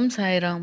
ఓం సాయిరామ్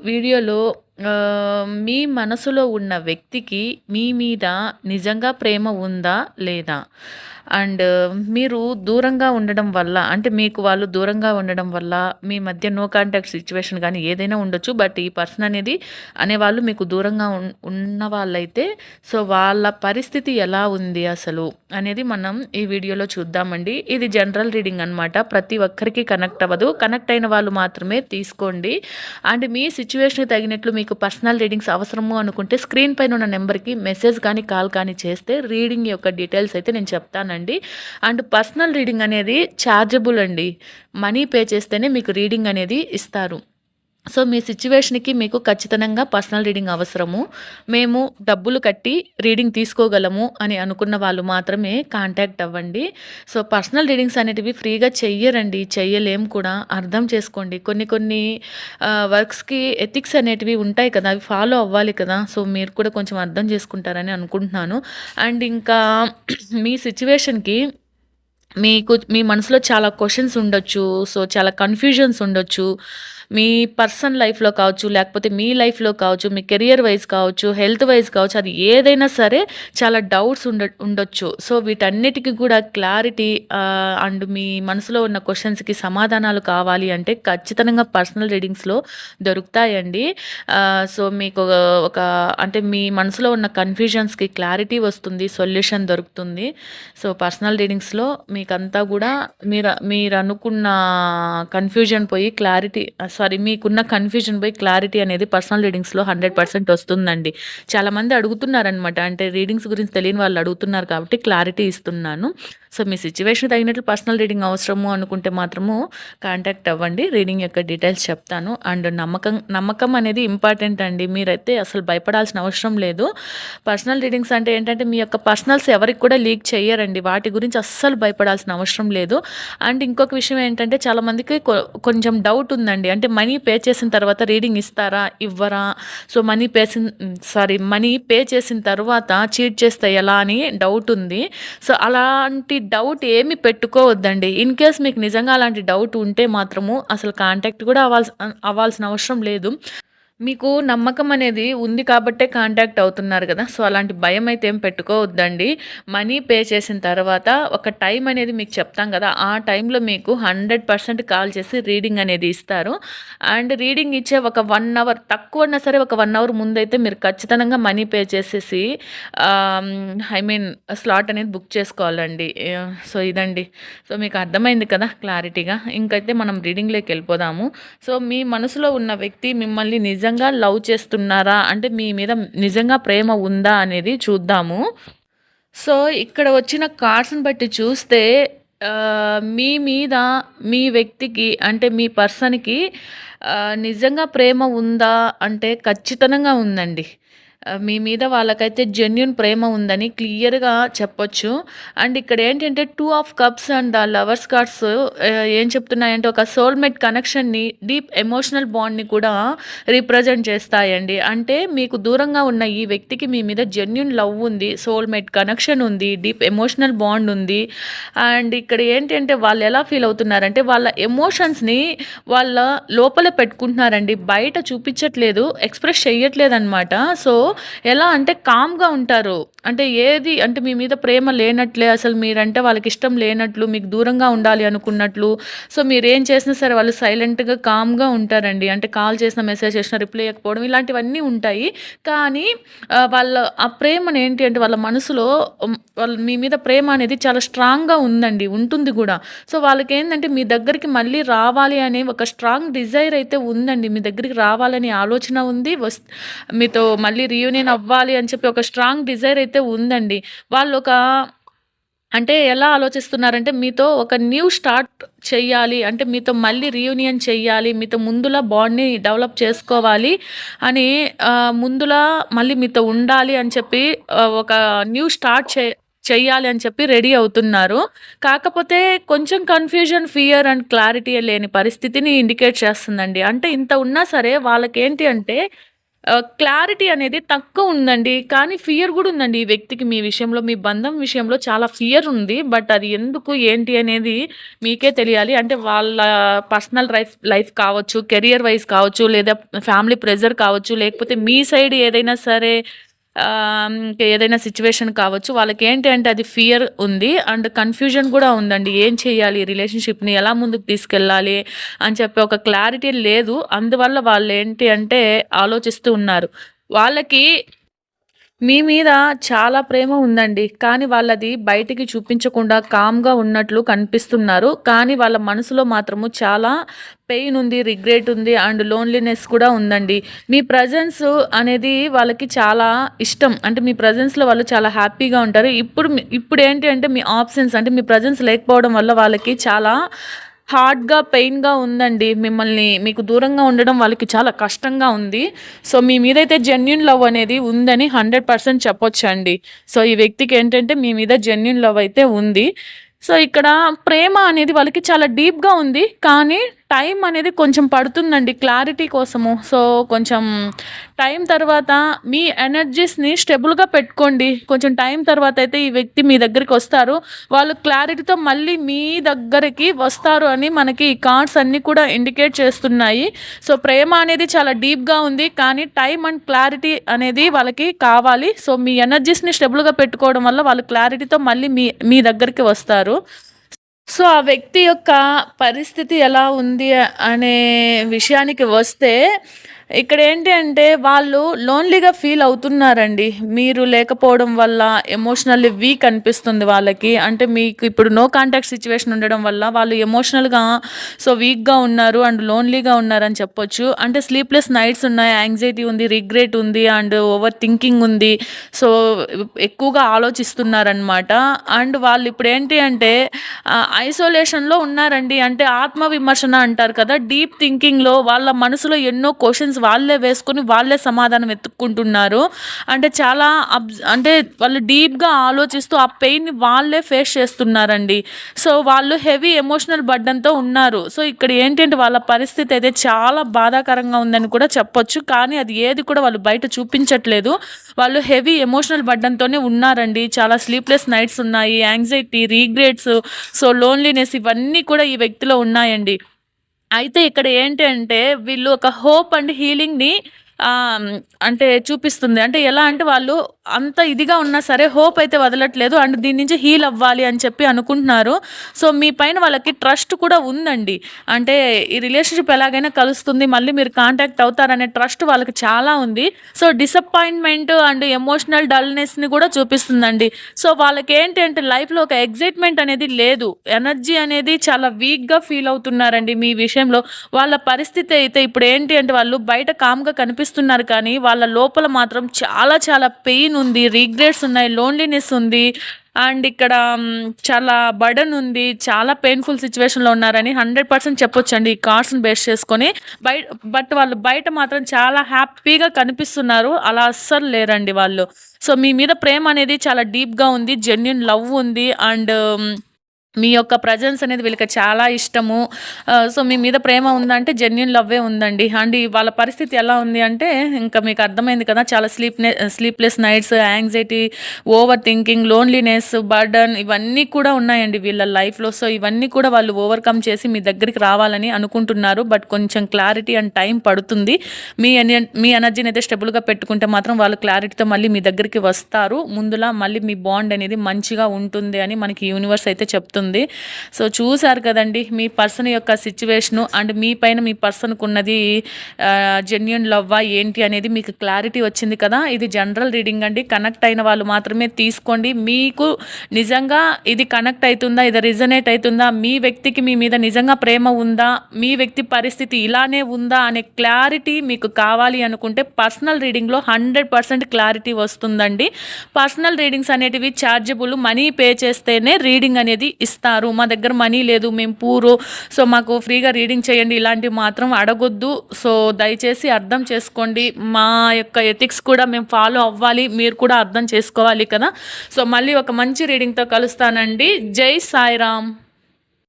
వీడియోలో మీ మనసులో ఉన్న వ్యక్తికి మీ మీద నిజంగా ప్రేమ ఉందా లేదా? అండ్ మీరు దూరంగా ఉండడం వల్ల అంటే మీకు వాళ్ళు దూరంగా ఉండడం వల్ల మీ మధ్య నో కాంటాక్ట్ సిచ్యువేషన్ కానీ ఏదైనా ఉండొచ్చు. బట్ ఈ పర్సన్ అనేది అనేవాళ్ళు మీకు దూరంగా ఉన్న వాళ్ళైతే సో వాళ్ళ పరిస్థితి ఎలా ఉంది అసలు అనేది మనం ఈ వీడియోలో చూద్దామండి. ఇది జనరల్ రీడింగ్ అనమాట ప్రతి ఒక్కరికి కనెక్ట్ అవ్వదు. కనెక్ట్ అయిన వాళ్ళు మాత్రమే తీసుకోండి. అండ్ మీ సిచ్యువేషన్ తగినట్లు మీకు పర్సనల్ రీడింగ్స్ అవసరము అనుకుంటే స్క్రీన్ పైన ఉన్న నెంబర్కి మెసేజ్ కానీ కాల్ కానీ చేస్తే రీడింగ్ యొక్క డీటెయిల్స్ అయితే నేను చెప్తానండి. అండ్ పర్సనల్ రీడింగ్ అనేది ఛార్జబుల్ అండి. మనీ పే చేస్తేనే మీకు రీడింగ్ అనేది ఇస్తారు. సో మీ సిచ్యువేషన్కి మీకు ఖచ్చితంగా పర్సనల్ రీడింగ్ అవసరము. మేము డబ్బులు కట్టి రీడింగ్ తీసుకోగలము అని అనుకున్న వాళ్ళు మాత్రమే కాంటాక్ట్ అవ్వండి. సో పర్సనల్ రీడింగ్స్ అనేటివి ఫ్రీగా చెయ్యరండి చెయ్యలేం కూడా. అర్థం చేసుకోండి. కొన్ని కొన్ని వర్క్స్కి ఎథిక్స్ అనేటివి ఉంటాయి కదా అవి ఫాలో అవ్వాలి కదా. సో మీరు కూడా కొంచెం అర్థం చేసుకుంటారని అనుకుంటున్నాను. అండ్ ఇంకా మీ సిచ్యువేషన్కి మీకు మీ మనసులో చాలా క్వశ్చన్స్ ఉండొచ్చు సో చాలా కన్ఫ్యూజన్స్ ఉండొచ్చు. మీ పర్సనల్ లైఫ్లో కావచ్చు లేకపోతే మీ లైఫ్లో కావచ్చు మీ కెరియర్ వైజ్ కావచ్చు హెల్త్ వైజ్ కావచ్చు అది ఏదైనా సరే చాలా డౌట్స్ ఉండ ఉండొచ్చు. సో వీటన్నిటికీ కూడా క్లారిటీ అండ్ మీ మనసులో ఉన్న క్వశ్చన్స్కి సమాధానాలు కావాలి అంటే ఖచ్చితంగా పర్సనల్ రీడింగ్స్లో దొరుకుతాయండి. సో మీకు ఒక అంటే మీ మనసులో ఉన్న కన్ఫ్యూజన్స్కి క్లారిటీ వస్తుంది సొల్యూషన్ దొరుకుతుంది. సో పర్సనల్ రీడింగ్స్లో మీ మీకంతా కూడా మీరు మీరు అనుకున్న కన్ఫ్యూజన్ పోయి క్లారిటీ సారీ మీకున్న కన్ఫ్యూజన్ పోయి క్లారిటీ అనేది పర్సనల్ రీడింగ్స్లో హండ్రెడ్ పర్సెంట్ వస్తుందండి. చాలామంది అడుగుతున్నారనమాట అంటే రీడింగ్స్ గురించి తెలియని వాళ్ళు అడుగుతున్నారు కాబట్టి క్లారిటీ ఇస్తున్నాను. సో మీ సిచ్యువేషన్ తగినట్లు పర్సనల్ రీడింగ్ అవసరము అనుకుంటే మాత్రము కాంటాక్ట్ అవ్వండి. రీడింగ్ యొక్క డీటెయిల్స్ చెప్తాను. అండ్ నమ్మకం నమ్మకం అనేది ఇంపార్టెంట్ అండి. మీరైతే అసలు భయపడాల్సిన అవసరం లేదు. పర్సనల్ రీడింగ్స్ అంటే ఏంటంటే మీ యొక్క పర్సనల్స్ ఎవరికి కూడా లీక్ చేయరండి. వాటి గురించి అస్సలు భయపడాల్సిన అవసరం లేదు. అండ్ ఇంకొక విషయం ఏంటంటే చాలామందికి కొంచెం డౌట్ ఉందండి. అంటే మనీ పే చేసిన తర్వాత రీడింగ్ ఇస్తారా ఇవ్వరా? సో మనీ పేసిన సారీ మనీ పే చేసిన తర్వాత చీట్ చేస్తే ఎలా అని డౌట్ ఉంది. సో అలాంటి డౌట్ ఏమి పెట్టుకోవద్దండి. ఇన్ కేస్ మీకు నిజంగా అలాంటి డౌట్ ఉంటే మాత్రము అసలు కాంటాక్ట్ కూడా అవ్వాల్సి అవ్వాల్సిన అవసరం లేదు. మీకు నమ్మకం అనేది ఉంది కాబట్టే కాంటాక్ట్ అవుతున్నారు కదా. సో అలాంటి భయం అయితే ఏం పెట్టుకోవద్దండి. మనీ పే చేసిన తర్వాత ఒక టైం అనేది మీకు చెప్తాం కదా. ఆ టైంలో మీకు హండ్రెడ్ పర్సెంట్ కాల్ చేసి రీడింగ్ అనేది ఇస్తారు. అండ్ రీడింగ్ ఇచ్చే ఒక వన్ అవర్ తక్కువ ఉన్నా సరే ఒక వన్ అవర్ ముందైతే మీరు ఖచ్చితంగా మనీ పే చేసేసి ఐ మీన్ స్లాట్ అనేది బుక్ చేసుకోవాలండి. సో ఇదండి. సో మీకు అర్థమైంది కదా క్లారిటీగా. ఇంకైతే మనం రీడింగ్లోకి వెళ్ళిపోదాము. సో మీ మనసులో ఉన్న వ్యక్తి మిమ్మల్ని నిజ నిజంగా లవ్ చేస్తున్నారా? అంటే మీ మీద నిజంగా ప్రేమ ఉందా అనేది చూద్దాము. సో ఇక్కడ వచ్చిన కార్డ్స్ని బట్టి చూస్తే మీ మీద మీ వ్యక్తికి అంటే మీ పర్సన్కి నిజంగా ప్రేమ ఉందా అంటే ఖచ్చితంగా ఉందండి. మీ మీద వాళ్ళకైతే జెన్యున్ ప్రేమ ఉందని క్లియర్గా చెప్పొచ్చు. అండ్ ఇక్కడ ఏంటంటే two of cups and the lovers cards ఏం చెప్తున్నాయంటే ఒక సోల్మేట్ కనెక్షన్ని డీప్ ఎమోషనల్ బాండ్ని కూడా రిప్రజెంట్ చేస్తాయండి. అంటే మీకు దూరంగా ఉన్న ఈ వ్యక్తికి మీ మీద జెన్యున్ లవ్ ఉంది సోల్మేట్ కనెక్షన్ ఉంది డీప్ ఎమోషనల్ బాండ్ ఉంది. అండ్ ఇక్కడ ఏంటంటే వాళ్ళు ఎలా ఫీల్ అవుతున్నారంటే వాళ్ళ ఎమోషన్స్ని వాళ్ళ లోపల పెట్టుకుంటున్నారండి. బయట చూపించట్లేదు ఎక్స్ప్రెస్ చేయట్లేదు అనమాట సో ఎలా అంటే కామ్గా ఉంటారు. అంటే ఏది అంటే మీ మీద ప్రేమ లేనట్లే అసలు మీరంటే వాళ్ళకి ఇష్టం లేనట్లు మీకు దూరంగా ఉండాలి అనుకున్నట్లు. సో మీరు ఏం చేసినా సరే వాళ్ళు సైలెంట్గా కామ్గా ఉంటారండి. అంటే కాల్ చేసిన మెసేజ్ చేసిన రిప్లై ఇవ్వకపోవడం ఇలాంటివన్నీ ఉంటాయి. కానీ వాళ్ళ ఆ ప్రేమను ఏంటి అంటే వాళ్ళ మనసులో వాళ్ళ మీ మీద ప్రేమ అనేది చాలా స్ట్రాంగ్గా ఉందండి. ఉంటుంది కూడా. సో వాళ్ళకి ఏంటంటే మీ దగ్గరికి మళ్ళీ రావాలి అనే ఒక స్ట్రాంగ్ డిజైర్ అయితే ఉందండి. మీ దగ్గరికి రావాలనే ఆలోచన ఉంది. వస్ మీతో మళ్ళీ మళ్ళీ రీయూనియన్ అవ్వాలి అని చెప్పి ఒక స్ట్రాంగ్ డిజైర్ అయితే ఉందండి. వాళ్ళు ఒక అంటే ఎలా ఆలోచిస్తున్నారంటే మీతో ఒక న్యూ స్టార్ట్ చెయ్యాలి అంటే మీతో మళ్ళీ రీయూనియన్ చెయ్యాలి మీతో ముందులా బాండ్ని డెవలప్ చేసుకోవాలి అని ముందులా మళ్ళీ మీతో ఉండాలి అని చెప్పి ఒక న్యూ స్టార్ట్ చే చెయ్యాలి అని చెప్పి రెడీ అవుతున్నారు. కాకపోతే కొంచెం కన్ఫ్యూజన్ ఫియర్ అండ్ క్లారిటీ లేని పరిస్థితిని ఇండికేట్ చేస్తుందండి. అంటే ఇంత ఉన్నా సరే వాళ్ళకి ఏంటి అంటే క్లారిటీ అనేది తక్కువ ఉందండి కానీ ఫియర్ కూడా ఉందండి ఈ వ్యక్తికి మీ విషయంలో మీ బంధం విషయంలో చాలా ఫియర్ ఉంది బట్ అది ఎందుకు ఏంటి అనేది మీకే తెలియాలి. అంటే వాళ్ళ పర్సనల్ లైఫ్ లైఫ్ కావచ్చు కెరియర్ వైజ్ కావచ్చు లేదా ఫ్యామిలీ ప్రెజర్ కావచ్చు లేకపోతే మీ సైడ్ ఏదైనా సరే ఏదైనా సిచ్యువేషన్ కావచ్చు వాళ్ళకి ఏంటి అంటే అది ఫియర్ ఉంది అండ్ కన్ఫ్యూజన్ కూడా ఉందండి. ఏం చేయాలి? రిలేషన్షిప్ని ఎలా ముందుకు తీసుకెళ్ళాలి? అని చెప్పి ఒక క్లారిటీ లేదు. అందువల్ల వాళ్ళు ఏంటి అంటే ఆలోచిస్తూ ఉన్నారు. వాళ్ళకి మీ మీద చాలా ప్రేమ ఉందండి. కానీ వాళ్ళది బయటికి చూపించకుండా కామ్గా ఉన్నట్లు కనిపిస్తున్నారు. కానీ వాళ్ళ మనసులో మాత్రము చాలా పెయిన్ ఉంది రిగ్రెట్ ఉంది అండ్ లోన్లీనెస్ కూడా ఉందండి. మీ ప్రజెన్స్ అనేది వాళ్ళకి చాలా ఇష్టం. అంటే మీ ప్రజెన్స్లో వాళ్ళు చాలా హ్యాపీగా ఉంటారు. ఇప్పుడు ఇప్పుడు ఏంటి అంటే మీ ఆప్షన్స్ అంటే మీ ప్రజెన్స్ లేకపోవడం వల్ల వాళ్ళకి చాలా హార్డ్గా పెయిన్గా ఉందండి. మిమ్మల్ని మీకు దూరంగా ఉండడం వాళ్ళకి చాలా కష్టంగా ఉంది. సో మీ మీదైతే జెన్యున్ లవ్ అనేది ఉందని హండ్రెడ్ పర్సెంట్ చెప్పొచ్చండి. సో ఈ వ్యక్తికి ఏంటంటే మీ మీద జెన్యున్ లవ్ అయితే ఉంది. సో ఇక్కడ ప్రేమ అనేది వాళ్ళకి చాలా డీప్గా ఉంది. కానీ టైం అనేది కొంచెం పడుతుందండి క్లారిటీ కోసము. సో కొంచెం టైం తర్వాత మీ ఎనర్జీస్ని స్టెబుల్గా పెట్టుకోండి. కొంచెం టైం తర్వాత అయితే ఈ వ్యక్తి మీ దగ్గరికి వస్తారు. వాళ్ళు క్లారిటీతో మళ్ళీ మీ దగ్గరికి వస్తారు అని మనకి ఈ కార్డ్స్ అన్నీ కూడా ఇండికేట్ చేస్తున్నాయి. సో ప్రేమ అనేది చాలా డీప్గా ఉంది. కానీ టైం అండ్ క్లారిటీ అనేది వాళ్ళకి కావాలి. సో మీ ఎనర్జీస్ని స్టెబుల్గా పెట్టుకోవడం వల్ల వాళ్ళు క్లారిటీతో మళ్ళీ మీ మీ దగ్గరికి వస్తారు. సో ఆ వ్యక్తి యొక్క పరిస్థితి ఎలా ఉంది అనే విషయానికి వస్తే ఇక్కడ ఏంటి అంటే వాళ్ళు లోన్లీగా ఫీల్ అవుతున్నారండి. మీరు లేకపోవడం వల్ల ఎమోషనల్లీ వీక్ అనిపిస్తుంది వాళ్ళకి. అంటే మీకు ఇప్పుడు నో కాంటాక్ట్ సిచ్యువేషన్ ఉండడం వల్ల వాళ్ళు ఎమోషనల్గా సో వీక్గా ఉన్నారు అండ్ లోన్లీగా ఉన్నారని చెప్పొచ్చు. అంటే స్లీప్లెస్ నైట్స్ ఉన్నాయి యాంగ్జైటీ ఉంది రిగ్రెట్ ఉంది అండ్ ఓవర్ థింకింగ్ ఉంది. సో ఎక్కువగా ఆలోచిస్తున్నారనమాట అండ్ వాళ్ళు ఇప్పుడు ఏంటి అంటే ఐసోలేషన్లో ఉన్నారండి. అంటే ఆత్మ విమర్శన అంటారు కదా డీప్ థింకింగ్లో వాళ్ళ మనసులో ఎన్నో క్వశ్చన్స్ వాళ్ళే వేసుకొని వాళ్ళే సమాధానం వెతుక్కుంటున్నారు. అంటే చాలా అబ్ అంటే వాళ్ళు డీప్గా ఆలోచిస్తూ ఆ పెయిన్ని వాళ్ళే ఫేస్ చేస్తున్నారండి. సో వాళ్ళు హెవీ ఎమోషనల్ బర్డన్తో ఉన్నారు. సో ఇక్కడ ఏంటంటే వాళ్ళ పరిస్థితి అయితే చాలా బాధాకరంగా ఉందని కూడా చెప్పొచ్చు. కానీ అది ఏది కూడా వాళ్ళు బయట చూపించట్లేదు. వాళ్ళు హెవీ ఎమోషనల్ బర్డన్తోనే ఉన్నారండి. చాలా స్లీప్లెస్ నైట్స్ ఉన్నాయి యాంగ్జైటీ రీగ్రేట్స్ సో లోన్లీనెస్ ఇవన్నీ కూడా ఈ వ్యక్తిలో ఉన్నాయండి. అయితే ఇక్కడ ఏంటి అంటే వీళ్ళు ఒక హోప్ అండ్ హీలింగ్‌ని అంటే చూపిస్తుంది. అంటే ఎలా అంటే వాళ్ళు అంత ఇదిగా ఉన్నా సరే హోప్ అయితే వదలట్లేదు. అండ్ దీని నుంచి హీల్ అవ్వాలి అని చెప్పి అనుకుంటున్నారు. సో మీ పైన వాళ్ళకి ట్రస్ట్ కూడా ఉందండి. అంటే ఈ రిలేషన్‌షిప్ ఎలాగైనా కలుస్తుంది. మళ్ళీ మీరు కాంటాక్ట్ అవుతారనే ట్రస్ట్ వాళ్ళకి చాలా ఉంది. సో డిసప్పాయింట్‌మెంట్ అండ్ ఎమోషనల్ డల్‌నెస్‌ని కూడా చూపిస్తుందండి. సో వాళ్ళకేంటి అంటే లైఫ్‌లో ఒక ఎగ్జైట్మెంట్ అనేది లేదు. ఎనర్జీ అనేది చాలా వీక్‌గా ఫీల్ అవుతున్నారండి మీ విషయంలో. వాళ్ళ పరిస్థితి అయితే ఇప్పుడు ఏంటి అంటే వాళ్ళు బయట కామ్‌గా కనిపిస్తున్నారు కానీ వాళ్ళ లోపల మాత్రం చాలా చాలా పెయిన్ ఉంది. రీగ్రెట్స్ ఉన్నాయి. లోన్లీనెస్ ఉంది. అండ్ ఇక్కడ చాలా బర్డన్ ఉంది. చాలా పెయిన్‌ఫుల్ సిచ్యువేషన్లో ఉన్నారని 100% చెప్పొచ్చండి. ఈ కార్డ్స్‌ని బేస్ చేసుకొని. బయట బట్ వాళ్ళు బయట మాత్రం చాలా హ్యాపీగా కనిపిస్తున్నారు. అలా అస్సలు లేరండి వాళ్ళు. సో మీ మీద ప్రేమ అనేది చాలా డీప్‌గా ఉంది. జెన్యున్ లవ్ ఉంది. అండ్ మీ యొక్క ప్రెజెన్స్ అనేది వీళ్ళకి చాలా ఇష్టము. సో మీ మీద ప్రేమ ఉందంటే జెన్యున్ లవ్వే ఉందండి. అండ్ వాళ్ళ పరిస్థితి ఎలా ఉంది అంటే ఇంకా మీకు అర్థమైంది కదా! చాలా sleepness sleepless nights, anxiety, over thinking, loneliness, burden ఇవన్నీ కూడా ఉన్నాయండి వీళ్ళ లైఫ్‌లో. సో ఇవన్నీ కూడా వాళ్ళు ఓవర్‌కమ్ చేసి మీ దగ్గరికి రావాలని అనుకుంటున్నారు. బట్ కొంచెం క్లారిటీ అండ్ టైం పడుతుంది. మీ మీ ఎనర్జీని అయితే స్టెబుల్‌గా పెట్టుకుంటే మాత్రం వాళ్ళు క్లారిటీతో మళ్ళీ మీ దగ్గరికి వస్తారు. ముందులా మళ్ళీ మీ బాండ్ అనేది మంచిగా ఉంటుంది అని మనకి యూనివర్స్ అయితే చెప్తుంది. ఉంటుంది సో చూసారు కదండి మీ పర్సన్ యొక్క సిచ్యువేషను అండ్ మీ పైన మీ పర్సన్కు ఉన్నది జెన్యున్ లవ్వా ఏంటి అనేది మీకు క్లారిటీ వచ్చింది కదా. ఇది జనరల్ రీడింగ్ అండి. కనెక్ట్ అయిన వాళ్ళు మాత్రమే తీసుకోండి. మీకు నిజంగా ఇది కనెక్ట్ అవుతుందా ఇది రిజనేట్ అవుతుందా మీ వ్యక్తికి మీ మీద నిజంగా ప్రేమ ఉందా మీ వ్యక్తి పరిస్థితి ఇలానే ఉందా అనే క్లారిటీ మీకు కావాలి అనుకుంటే పర్సనల్ రీడింగ్లో హండ్రెడ్ పర్సెంట్ క్లారిటీ వస్తుందండి. పర్సనల్ రీడింగ్స్ అనేటివి ఛార్జబుల్ మనీ పే చేస్తేనే రీడింగ్ అనేది ఇస్తారు. మా దగ్గర మనీ లేదు మేము పూరు. సో మాకు ఫ్రీగా రీడింగ్ చేయండి ఇలాంటివి మాత్రం అడగొద్దు. సో దయచేసి అర్థం చేసుకోండి. మా యొక్క ఎథిక్స్ కూడా మేము ఫాలో అవ్వాలి మీరు కూడా అర్థం చేసుకోవాలి కదా. సో మళ్ళీ ఒక మంచి రీడింగ్తో కలుస్తానండి. జై సాయిరామ్.